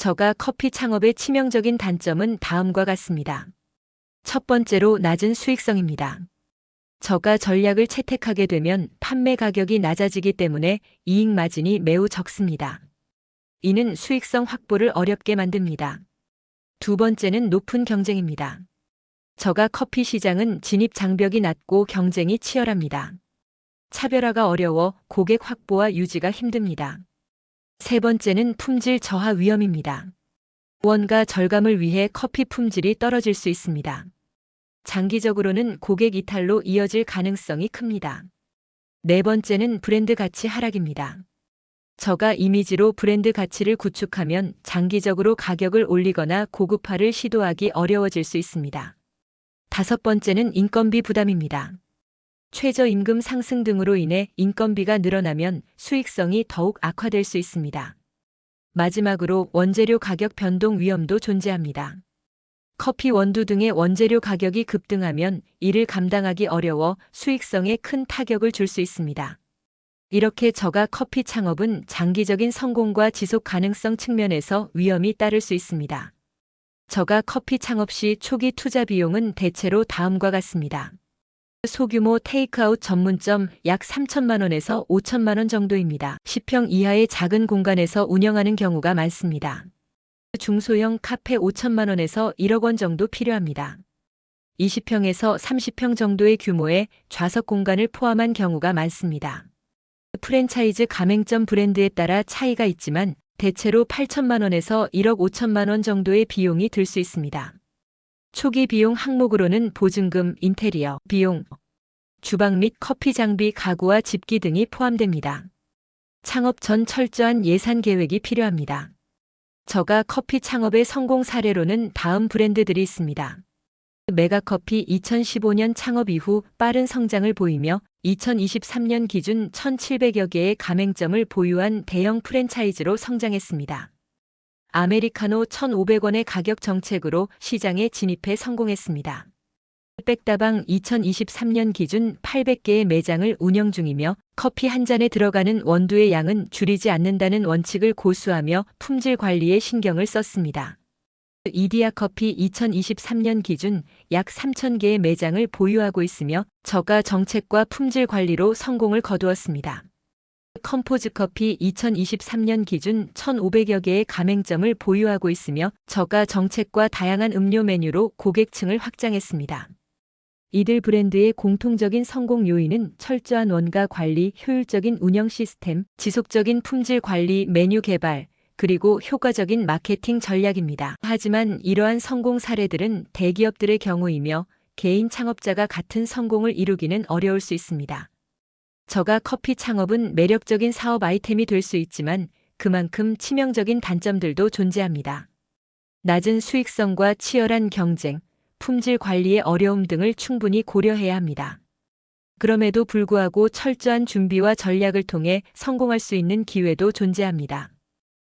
저가 커피 창업의 치명적인 단점은 다음과 같습니다. 첫 번째로 낮은 수익성입니다. 저가 전략을 채택하게 되면 판매 가격이 낮아지기 때문에 이익 마진이 매우 적습니다. 이는 수익성 확보를 어렵게 만듭니다. 두 번째는 높은 경쟁입니다. 저가 커피 시장은 진입 장벽이 낮고 경쟁이 치열합니다. 차별화가 어려워 고객 확보와 유지가 힘듭니다. 세 번째는 품질 저하 위험입니다. 원가 절감을 위해 커피 품질이 떨어질 수 있습니다. 장기적으로는 고객 이탈로 이어질 가능성이 큽니다. 네 번째는 브랜드 가치 하락입니다. 저가 이미지로 브랜드 가치를 구축하면 장기적으로 가격을 올리거나 고급화를 시도하기 어려워질 수 있습니다. 다섯 번째는 인건비 부담입니다. 최저임금 상승 등으로 인해 인건비가 늘어나면 수익성이 더욱 악화될 수 있습니다. 마지막으로 원재료 가격 변동 위험도 존재합니다. 커피 원두 등의 원재료 가격이 급등하면 이를 감당하기 어려워 수익성에 큰 타격을 줄 수 있습니다. 이렇게 저가 커피 창업은 장기적인 성공과 지속 가능성 측면에서 위험이 따를 수 있습니다. 저가 커피 창업 시 초기 투자 비용은 대체로 다음과 같습니다. 소규모 테이크아웃 전문점 약 3천만 원에서 5천만 원 정도입니다. 10평 이하의 작은 공간에서 운영하는 경우가 많습니다. 중소형 카페 5천만 원에서 1억 원 정도 필요합니다. 20평에서 30평 정도의 규모의 좌석 공간을 포함한 경우가 많습니다. 프랜차이즈 가맹점 브랜드에 따라 차이가 있지만 대체로 8천만 원에서 1억 5천만 원 정도의 비용이 들 수 있습니다. 초기 비용 항목으로는 보증금, 인테리어, 비용, 주방 및 커피 장비, 가구와 집기 등이 포함됩니다. 창업 전 철저한 예산 계획이 필요합니다. 저가 커피 창업의 성공 사례로는 다음 브랜드들이 있습니다. 메가커피 2015년 창업 이후 빠른 성장을 보이며 2023년 기준 1,700여 개의 가맹점을 보유한 대형 프랜차이즈로 성장했습니다. 아메리카노 1,500원의 가격 정책으로 시장에 진입해 성공했습니다. 백다방 2023년 기준 800개의 매장을 운영 중이며 커피 한 잔에 들어가는 원두의 양은 줄이지 않는다는 원칙을 고수하며 품질 관리에 신경을 썼습니다. 이디야 커피 2023년 기준 약 3,000개의 매장을 보유하고 있으며 저가 정책과 품질 관리로 성공을 거두었습니다. 컴포즈 커피 2023년 기준 1,500여 개의 가맹점을 보유하고 있으며 저가 정책과 다양한 음료 메뉴로 고객층을 확장했습니다. 이들 브랜드의 공통적인 성공 요인은 철저한 원가 관리, 효율적인 운영 시스템, 지속적인 품질 관리, 메뉴 개발, 그리고 효과적인 마케팅 전략입니다. 하지만 이러한 성공 사례들은 대기업들의 경우이며 개인 창업자가 같은 성공을 이루기는 어려울 수 있습니다. 저가 커피 창업은 매력적인 사업 아이템이 될 수 있지만 그만큼 치명적인 단점들도 존재합니다. 낮은 수익성과 치열한 경쟁, 품질 관리의 어려움 등을 충분히 고려해야 합니다. 그럼에도 불구하고 철저한 준비와 전략을 통해 성공할 수 있는 기회도 존재합니다.